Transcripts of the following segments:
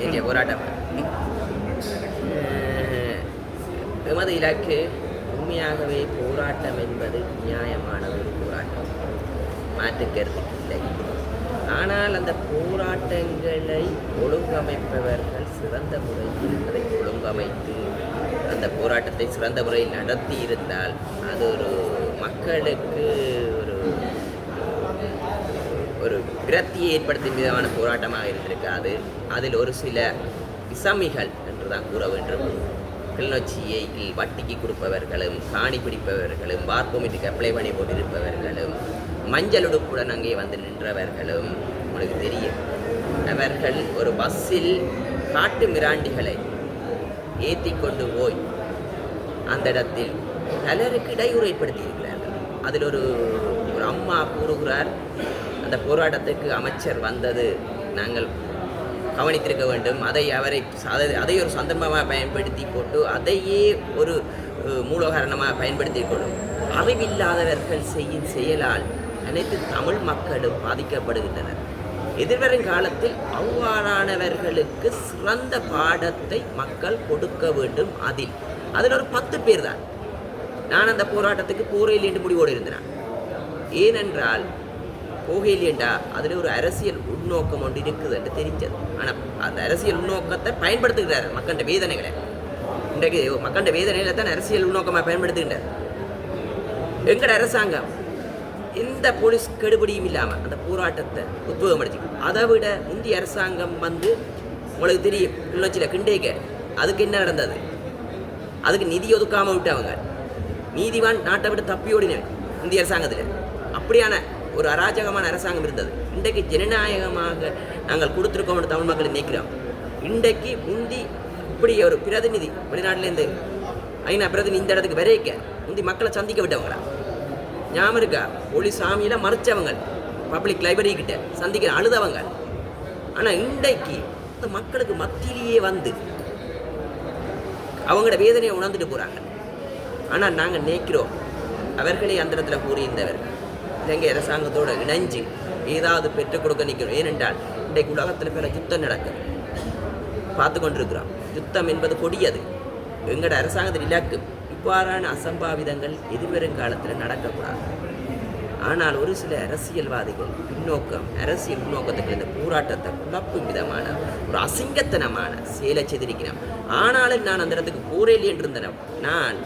நேற்றைய போராட்டம். எமது இலக்கு உண்மையாகவே போராட்டம் என்பது நியாயமான ஒரு போராட்டம். மாற்றுக்கிறது இல்லை. ஆனால் அந்த போராட்டங்களை ஒழுங்கமைப்பவர்கள் சிறந்த முறையில் அதை ஒழுங்கமைத்து அந்த போராட்டத்தை சிறந்த முறையில் நடத்தி இருந்தால் அது ஒரு மக்களுக்கு ஒரு விரக்தியை ஏற்படுத்தும் விதமான போராட்டமாக இருந்திருக்காது. அதில் ஒரு சில இசமிகள் என்று தான் கூற வேண்டும். கிளிநொச்சியை வட்டிக்கு கொடுப்பவர்களும் காணி பிடிப்பவர்களும் பார்ப்போமிட்டுக்கு அப்ளை பண்ணி போட்டிருப்பவர்களும் மஞ்சள் உடுப்புடன் அங்கே வந்து நின்றவர்களும் உங்களுக்கு தெரியும். அவர்கள் ஒரு பஸ்ஸில் காட்டு மிராண்டிகளை ஏற்றி கொண்டு போய் அந்த இடத்தில் பலருக்கு இடையூறு ஏற்படுத்தியிருக்கிறார்கள். அதில் ஒரு ஒரு அம்மா கூறுகிறார் அந்த போராட்டத்துக்கு அமைச்சர் வந்தது. நாங்கள் கவனித்திருக்க வேண்டும். அதை அவரை அதை அதை ஒரு சந்தர்ப்பமாக பயன்படுத்தி போட்டு அதையே ஒரு மூலோகரணமாக மூலகாரணமாக பயன்படுத்தி கொள்ளும். அறிவில்லாதவர்கள் செய்யும் செயலால் அனைத்து தமிழ் மக்களும் பாதிக்கப்படுகின்றனர். எதிர்வரும் காலத்தில் அவ்வாறானவர்களுக்கு சிறந்த பாடத்தை மக்கள் கொடுக்க வேண்டும் அதில். அதில் ஒரு பத்து பேர் தான். நான் அந்த போராட்டத்துக்கு போரையில் என்று முடிவோடு இருந்தேன். ஏனென்றால் போகையிலேண்டா அதில் ஒரு அரசியல் உள்நோக்கம் ஒன்று இருக்குது என்று தெரிஞ்சது. ஆனால் அந்த அரசியல் உள்நோக்கத்தை பயன்படுத்துகிறார் மக்கண்ட வேதனைகளை. இன்றைக்கு மக்கண்ட வேதனைகளை தான் அரசியல் உள்நோக்கமாக பயன்படுத்துகின்றார். எங்கட அரசாங்கம்? எந்த போலீஸ் கெடுபடியும் இல்லாமல் அந்த போராட்டத்தை உத்வேகப்படுத்தி. அதை விட முந்தைய அரசாங்கம் வந்து உங்களுக்கு தெரியும் கிள்ளச்சியில் கிண்டேக்க. அதுக்கு என்ன நடந்தது? அதுக்கு நிதி ஒதுக்காமல் விட்டவங்க. நீதிவான் நாட்டை விட்டு தப்பி ஓடினேன் இந்திய அரசாங்கத்தில். அப்படியான ஒரு அராஜகமான அரசாங்கம் இருந்தது. இன்றைக்கு ஜனநாயகமாக நாங்கள் கொடுத்துருக்கோம் தமிழ் மக்கள் நினைக்கிறோம் இன்றைக்கு முந்தி இப்படி ஒரு பிரதிநிதி வெளிநாட்டிலேருந்து ஐநா பிரதிநிதி இந்த இடத்துக்கு விரைக்க முந்தி மக்களை சந்திக்க விட்டவங்களா? ஞாபகம் இருக்கா? ஒளி சாமியில மறைச்சவங்க பப்ளிக் லைப்ரரி கிட்ட சந்திக்கிற அழுதவங்க. ஆனால் இன்றைக்கு இந்த மக்களுக்கு மத்தியிலேயே வந்து அவங்களோட வேதனையை உணர்ந்துட்டு போகிறாங்க ஆனால் நாங்கள் நினைக்கிறோம் அவர்களே அந்த இடத்துல கூறியிருந்தவர்கள். இலங்கை அரசாங்கத்தோடு இணைஞ்சு ஏதாவது பெற்றுக் கொடுக்க நிற்கிறோம். ஏனென்றால் இன்றைக்கு உலகத்தில் பல யுத்தம் நடக்குது. பார்த்து கொண்டிருக்கிறோம். யுத்தம் என்பது கொடியது. எங்களோட அரசாங்கத்தின் இலக்கு இவ்வாறான அசம்பாவிதங்கள் எதிர்வரும் காலத்தில் நடக்கக்கூடாது. ஆனால் ஒரு சில அரசியல்வாதிகள் பின்னோக்கம் அரசியல் முன்னோக்கத்துக்கு இந்த போராட்டத்தை குழப்பும் விதமான ஒரு அசிங்கத்தனமான செயலை செய்திருக்கிறேன் ஆனாலும் நான் அந்த இடத்துக்கு போரேலி என்றிருந்தேன் நான்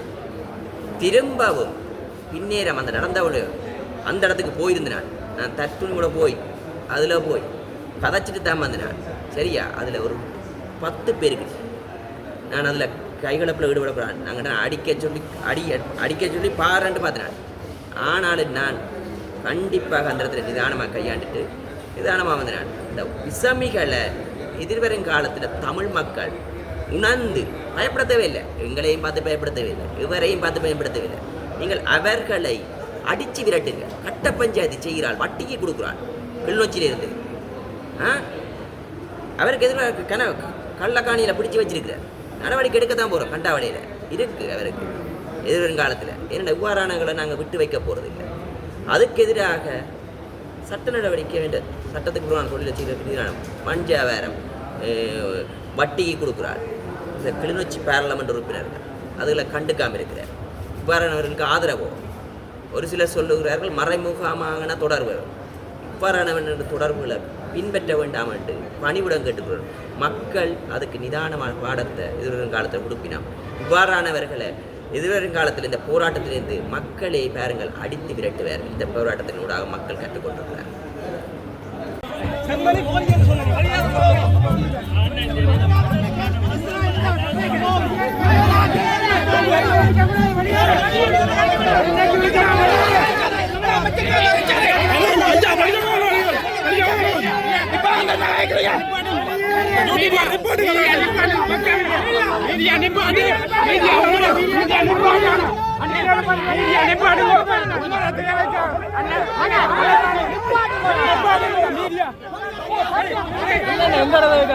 திரும்பவும் பின்னேறம் அந்த நடந்தவளு அந்த இடத்துக்கு போயிருந்தேன் நான். நான் தட்டுன்னு கூட போய் அதில் போய் கதைச்சிட்டு தான் வந்தேன் சரியா? அதில் ஒரு பத்து பேருக்கு. நான் அதில் கைகலப்பில் ஈடுபடக்கூடாது. போகிறேன் நாங்கள் அடிக்க சொல்லி அடி அடிக்க சொல்லி பாருன்ட்டு பார்த்தேன் ஆனாலும் நான் கண்டிப்பாக அந்த இடத்துல நிதானமாக கையாண்டுட்டு நிதானமாக வந்து இந்த விசமிகளை எதிர்வரும் காலத்தில் தமிழ் மக்கள் உணர்ந்து பயப்பட தேவையில்லை எங்களையும் பார்த்து பயப்பட தேவையில்லை இவரையும் பார்த்து பயன்படுத்தவில்லை. நீங்கள் அவர்களை அடித்து விரட்டுங்க. கட்ட பஞ்சாயத்து செய்கிறாள். வட்டிக்கு கொடுக்குறாள். கிளிநொச்சியிலிருந்து ஆ? அவருக்கு எதிராக கன கள்ளக்காணியில் பிடிச்சி வச்சிருக்கிறார் நடவடிக்கை எடுக்க தான் போகிறோம் கண்டாவளியில் இருக்குது அவருக்கு. எதிர்காலத்தில் என்னென்ன இவ்வாறானங்களை நாங்கள் விட்டு வைக்க போகிறதில்லை அதுக்கு எதிராக சட்ட நடவடிக்கை வேண்ட சட்டத்துக்கு புறமான தொழில் செய்கிற மஞ்சாவேரம் வட்டிக்கு கொடுக்குறார். இந்த கிளிநொச்சி பாராளுமன்ற உறுப்பினர்கள். அதுகளை கண்டுக்காமல் இருக்கிறார். இவ்வாறானவர்களுக்கு ஆதரவோ? ஒரு சிலர் சொல்லுகிறார்கள் மறைமுகமான தொடர்பு இவ்வாறானவன் தொடர்புகளை பின்பற்ற வேண்டாம் என்று பணிவிடம் கேட்டுக்கிறோம் மக்கள் அதுக்கு நிதானமான பாடத்தை எதிர்வரும் காலத்தில் கொடுப்பினோம் இவ்வாறானவர்களை எதிர்வரும் காலத்தில் இந்த போராட்டத்திலிருந்து மக்களே பாருங்கள் அடித்து விரட்டுவார். இந்த போராட்டத்தினூடாக மக்கள் கற்றுக்கொண்டிருக்கிறார். சொல்லுங்க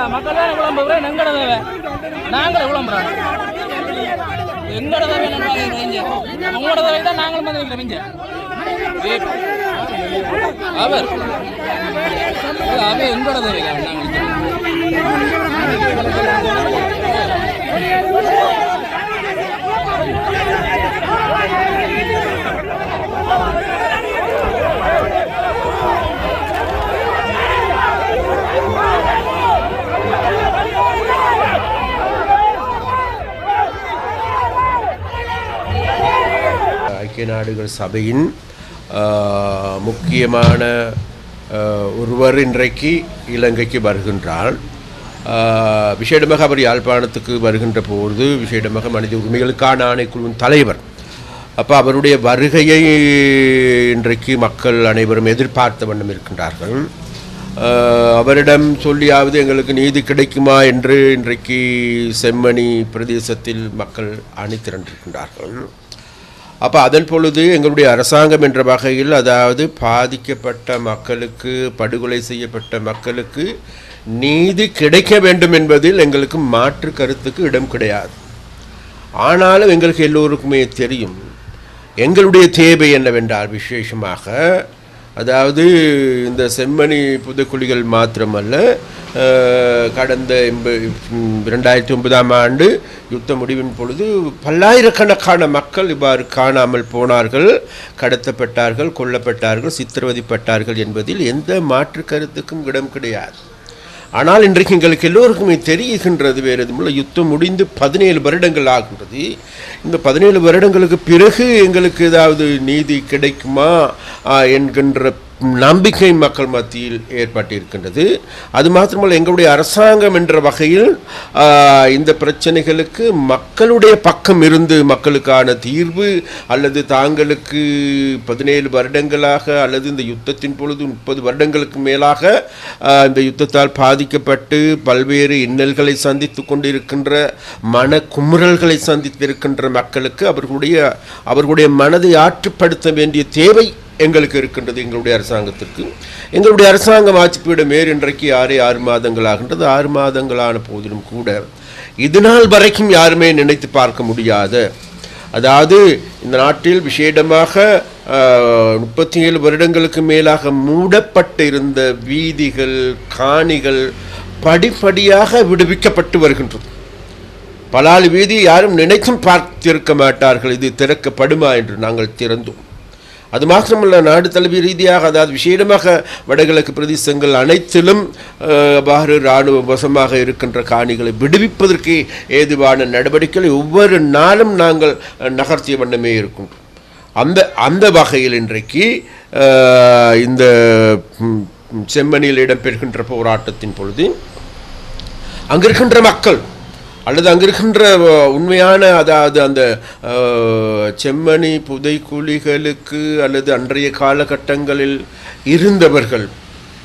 மக்கள் தான் விளம்புகிறேன் எங்கடவை நாங்களே எங்கடவை உங்களோட தடவை தான் நாங்களும் வந்து வைக்கிறோம் இங்க ஏ- அவர். அவர் எங்கட தடவை நாங்கள் ஐக்கிய நாடுகள் சபையின் முக்கியமான ஒருவர் இன்றைக்கு இலங்கைக்கு வருகின்றார். விஷேடமாக விசேடமாக அவர் யாழ்ப்பாணத்துக்கு வருகின்ற போது விசேடமாக மனித உரிமைகளுக்கான ஆணைக்குழுவின் தலைவர். அப்போ அவருடைய வருகையை இன்றைக்கு மக்கள் அனைவரும் எதிர்பார்த்த வண்ணம் இருக்கின்றார்கள். அவரிடம் சொல்லியாவது எங்களுக்கு நீதி கிடைக்குமா என்று இன்றைக்கு செம்மணி பிரதேசத்தில் மக்கள் அணி திரண்டிருக்கின்றார்கள் அப்போ அதன் பொழுது எங்களுடைய அரசாங்கம் என்ற வகையில் அதாவது பாதிக்கப்பட்ட மக்களுக்கு படுகொலை செய்யப்பட்ட மக்களுக்கு நீதி கிடைக்க வேண்டும் என்பதில் எங்களுக்கு மாற்று கருத்துக்கு இடம் கிடையாது. ஆனாலும் எங்களுக்கு எல்லோருக்குமே தெரியும் எங்களுடைய தேவை என்னவென்றால் விசேஷமாக அதாவது இந்த செம்மணி புதுக்குழிகள் மாத்திரமல்ல கடந்த எண்ப ஒன்பதாம் ஆண்டு யுத்த முடிவின் பொழுது பல்லாயிரக்கணக்கான மக்கள் இவ்வாறு காணாமல் போனார்கள் கடத்தப்பட்டார்கள் கொல்லப்பட்டார்கள் சித்திரவதைப்பட்டார்கள் என்பதில் எந்த மாற்று கருத்துக்கும் இடம் கிடையாது. ஆனால் இன்றைக்கு எங்களுக்கு எல்லோருக்குமே தெரிகின்றது வேறு எதுவும் யுத்தம் முடிந்து பதினேழு வருடங்கள் ஆகின்றது. இந்த பதினேழு வருடங்களுக்கு பிறகு எங்களுக்கு ஏதாவது நீதி கிடைக்குமா என்கின்ற நம்பிக்கை மக்கள் மத்தியில் ஏற்பட்டிருக்கின்றது. அது மாத்திரமல்ல எங்களுடைய அரசாங்கம் என்ற வகையில் இந்த பிரச்சனைகளுக்கு மக்களுடைய பக்கம் இருந்து மக்களுக்கான தீர்வு அல்லது தாங்களுக்கு பதினேழு வருடங்களாக அல்லது இந்த யுத்தத்தின் பொழுது முப்பது வருடங்களுக்கு மேலாக இந்த யுத்தத்தால் பாதிக்கப்பட்டு பல்வேறு இன்னல்களை சந்தித்து கொண்டிருக்கின்ற மன குமுறல்களை சந்தித்திருக்கின்ற மக்களுக்கு அவர்களுடைய அவர்களுடைய மனதை ஆற்றுப்படுத்த வேண்டிய தேவை எங்களுக்கு இருக்கின்றது எங்களுடைய அரசாங்கத்திற்கு. எங்களுடைய அரசாங்கம் ஆட்சி பீடம் ஏறு இன்றைக்கு ஆறே ஆறு மாதங்கள் ஆகின்றது. ஆறு மாதங்களான போதிலும் கூட இது நாள் வரைக்கும் யாருமே நினைத்து பார்க்க முடியாத அதாவது இந்த நாட்டில் விசேடமாக முப்பத்தி ஏழு வருடங்களுக்கு மேலாக மூடப்பட்டு இருந்த வீதிகள் காணிகள் படிப்படியாக விடுவிக்கப்பட்டு வருகின்றது. பலாலி வீதி யாரும் நினைத்தும் பார்த்திருக்க மாட்டார்கள். இது திறக்கப்படுமா என்று நாங்கள் திறந்தோம். அது மாத்திரமல்ல நாடு தழுவிய ரீதியாக அதாவது விசேடமாக வடகிழக்கு பிரதேசங்கள் அனைத்திலும் பாரு இராணுவ வசமாக இருக்கின்ற காணிகளை விடுவிப்பதற்கு ஏதுவான நடவடிக்கைகளை ஒவ்வொரு நாளும் நாங்கள் நகர்த்திய வண்ணமே இருக்கின்றோம் அந்த அந்த வகையில் இன்றைக்கு இந்த செம்மணியில் இடம்பெறுகின்ற போராட்டத்தின் பொழுது அங்கிருக்கின்ற மக்கள் அல்லது அங்கிருக்கின்ற உண்மையான அதாவது அந்த செம்மணி புதைக்குழிகளுக்கு அல்லது அன்றைய காலகட்டங்களில் இருந்தவர்கள்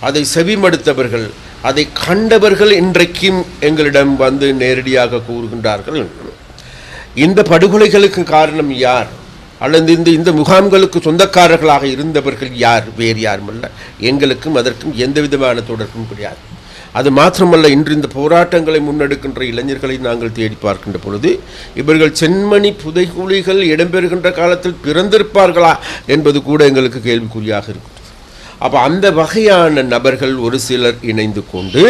அதை செவிமடுத்தவர்கள் அதை கண்டவர்கள் இன்றைக்கும் எங்களிடம் வந்து நேரடியாக கூறுகின்றார்கள். இந்த படுகொலைகளுக்கு காரணம் யார்? அல்லது இந்த இந்த முகாம்களுக்கு சொந்தக்காரர்களாக இருந்தவர்கள் யார்? வேறு யாருமல்ல எங்களுக்கும் அதற்கும் எந்த விதமான தொடர்பும் கிடையாது. அது மாத்திரமல்ல இன்று இந்த போராட்டங்களை முன்னெடுக்கின்ற இளைஞர்களை நாங்கள் தேடி பார்க்கின்ற பொழுது இவர்கள் சென்மணி புதைகுழிகள் இடம்பெறுகின்ற காலத்தில் பிறந்திருப்பார்களா என்பது கூட எங்களுக்கு கேள்விக்குறியாக இருக்கும் அப்போ அந்த வகையான நபர்கள் ஒரு சிலர் இணைந்து கொண்டு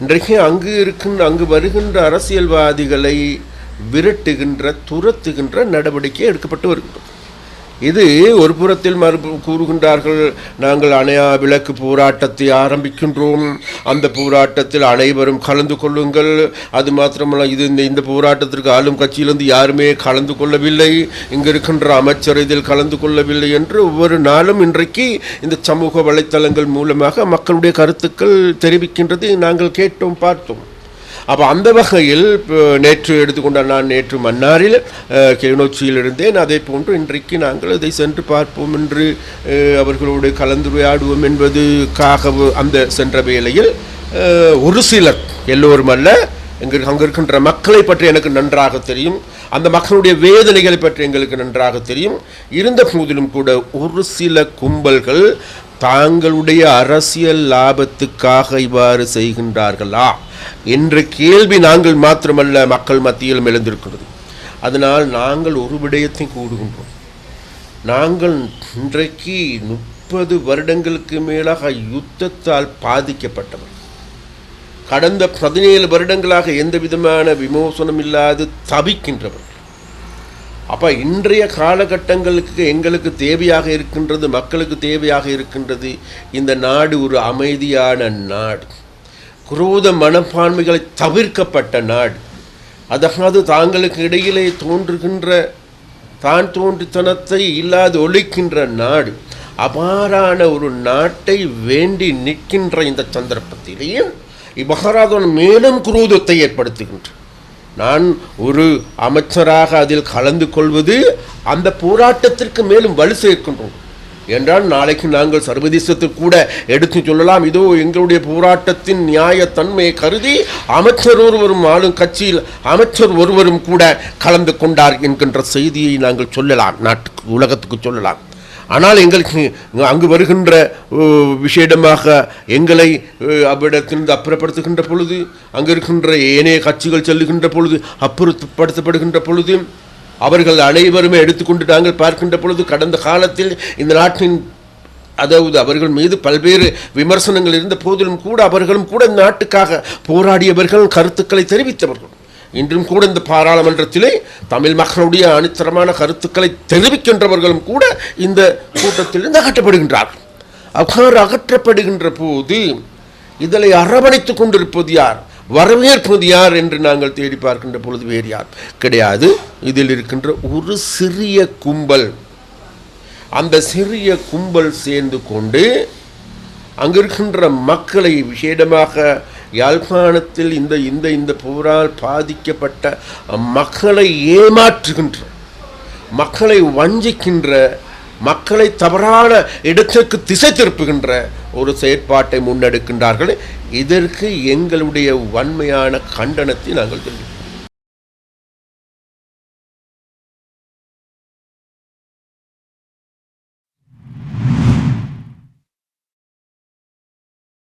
இன்றைக்கு அங்கு இருக்கின்ற அங்கு வருகின்ற அரசியல்வாதிகளை விரட்டுகின்ற துரத்துகின்ற நடவடிக்கை எடுக்கப்பட்டு வருகின்றது. இது ஒரு புறத்தில் மறு கூறுகின்றார்கள் நாங்கள் அணையா விளக்கு போராட்டத்தை ஆரம்பிக்கின்றோம். அந்த போராட்டத்தில் அனைவரும் கலந்து கொள்ளுங்கள். அது மாத்திரமல்ல இது இந்த இந்த போராட்டத்திற்கு ஆளும் கட்சியிலிருந்து யாருமே கலந்து கொள்ளவில்லை. இங்கு இருக்கின்ற அமைச்சர் இதில் கலந்து கொள்ளவில்லை என்று ஒவ்வொரு நாளும் இன்றைக்கு இந்த சமூக வலைத்தளங்கள் மூலமாக மக்களுடைய கருத்துக்கள் தெரிவிக்கின்றது. நாங்கள் கேட்டோம் பார்த்தோம். அப்போ அந்த வகையில் இப்போ நேற்று எடுத்துக்கொண்ட நான் நேற்று மன்னாரில் அஹ், கிளிநொச்சியில் இருந்தேன் அதே போன்று இன்றைக்கு நாங்கள் அதை சென்று பார்ப்போம் என்று அவர்களோடு கலந்துரையாடுவோம் என்பதுக்காக அந்த சென்ற வேளையில் ஒரு சிலர் எல்லோரும் அல்ல எங்க அங்கே இருக்கின்ற மக்களை பற்றி எனக்கு நன்றாக தெரியும் அந்த மக்களுடைய வேதனைகளை பற்றி எங்களுக்கு நன்றாக தெரியும் இருந்த போதிலும் கூட ஒரு சில கும்பல்கள் தாங்களுடைய அரசியல் லாபத்துக்காக இவ்வாறு செய்கின்றார்களா என்ற கேள்வி நாங்கள் மாத்திரமல்ல மக்கள் மத்தியிலும் எழுந்திருக்கிறது. அதனால் நாங்கள் ஒரு விடயத்தை கூடுகின்றோம் நாங்கள் இன்றைக்கு முப்பது வருடங்களுக்கு மேலாக யுத்தத்தால் பாதிக்கப்பட்டவர் கடந்த பதினேழு வருடங்களாக எந்த விதமான விமோசனம் இல்லாது தவிக்கின்றவர்கள். அப்போ இன்றைய காலகட்டங்களுக்கு எங்களுக்கு தேவையாக இருக்கின்றது மக்களுக்கு தேவையாக இருக்கின்றது இந்த நாடு ஒரு அமைதியான நாடு. குரோத மனப்பான்மைகளை தவிர்க்கப்பட்ட நாடு. அதாவது தாங்களுக்கு இடையிலே தோன்றுகின்ற தான் தோன்றித்தனத்தை இல்லாது ஒழிக்கின்ற நாடு அபாரான ஒரு நாட்டை வேண்டி நிற்கின்ற இந்த சந்தர்ப்பத்திலேயே இம்மகாராதன் மேலும் குரோதத்தை ஏற்படுத்துகின்ற நான் ஒரு அமைச்சராக அதில் கலந்து கொள்வது அந்த போராட்டத்திற்கு மேலும் வலு சேர்க்கின்றோம். என்றால் நாளைக்கு நாங்கள் சர்வதேசத்தில் கூட எடுத்து சொல்லலாம் இதோ எங்களுடைய போராட்டத்தின் நியாயத்தன்மையை கருதி அமைச்சர் ஒருவரும் ஆளும் கட்சியில் அமைச்சர் ஒருவரும் கூட கலந்து கொண்டார் என்கின்ற செய்தியை நாங்கள் சொல்லலாம் நாட்டுக்கு உலகத்துக்கு சொல்லலாம். ஆனால் எங்களுக்கு அங்கு வருகின்ற விஷேடமாக எங்களை அவ்விடத்திலிருந்து அப்புறப்படுத்துகின்ற பொழுது அங்கு இருக்கின்ற ஏனைய கட்சிகள் செல்லுகின்ற பொழுது அப்புறப்படுத்தப்படுகின்ற பொழுது அவர்கள் அனைவருமே எடுத்துக்கொண்டு நாங்கள் பார்க்கின்ற பொழுது கடந்த காலத்தில் இந்த நாட்டின் அதாவது அவர்கள் மீது பல்வேறு விமர்சனங்கள் இருந்த போதிலும் கூட அவர்களும் கூட இந்த நாட்டுக்காக போராடியவர்கள் கருத்துக்களை தெரிவித்தவர்கள். இன்றும் கூட இந்த பாராளுமன்றத்திலே தமிழ் மக்களுடைய அணித்தரமான கருத்துக்களை தெரிவிக்கின்றவர்களும் கூட இந்த கூட்டத்திலிருந்து அகற்றப்படுகின்றார்கள். அவ்வாறு அகற்றப்படுகின்ற போது இதனை அரவணைத்துக் கொண்டிருப்பது யார்? வரவேற்பது யார் என்று நாங்கள் தேடி பார்க்கின்ற பொழுது வேறு யார்? கிடையாது. இதில் இருக்கின்ற ஒரு சிறிய கும்பல். அந்த சிறிய கும்பல் சேர்ந்து கொண்டு அங்கிருக்கின்ற மக்களை விசேடமாக யாழ்ப்பாணத்தில் இந்த இந்த இந்த போரால் பாதிக்கப்பட்ட மக்களை ஏமாற்றுகின்ற மக்களை வஞ்சிக்கின்ற மக்களை தவறான இடத்திற்கு திசை திருப்புகின்ற ஒரு செயற்பாட்டை முன்னெடுக்கின்றார்கள். இதற்கு எங்களுடைய வன்மையான கண்டனத்தை நாங்கள் தெரிவிக்கிறோம்.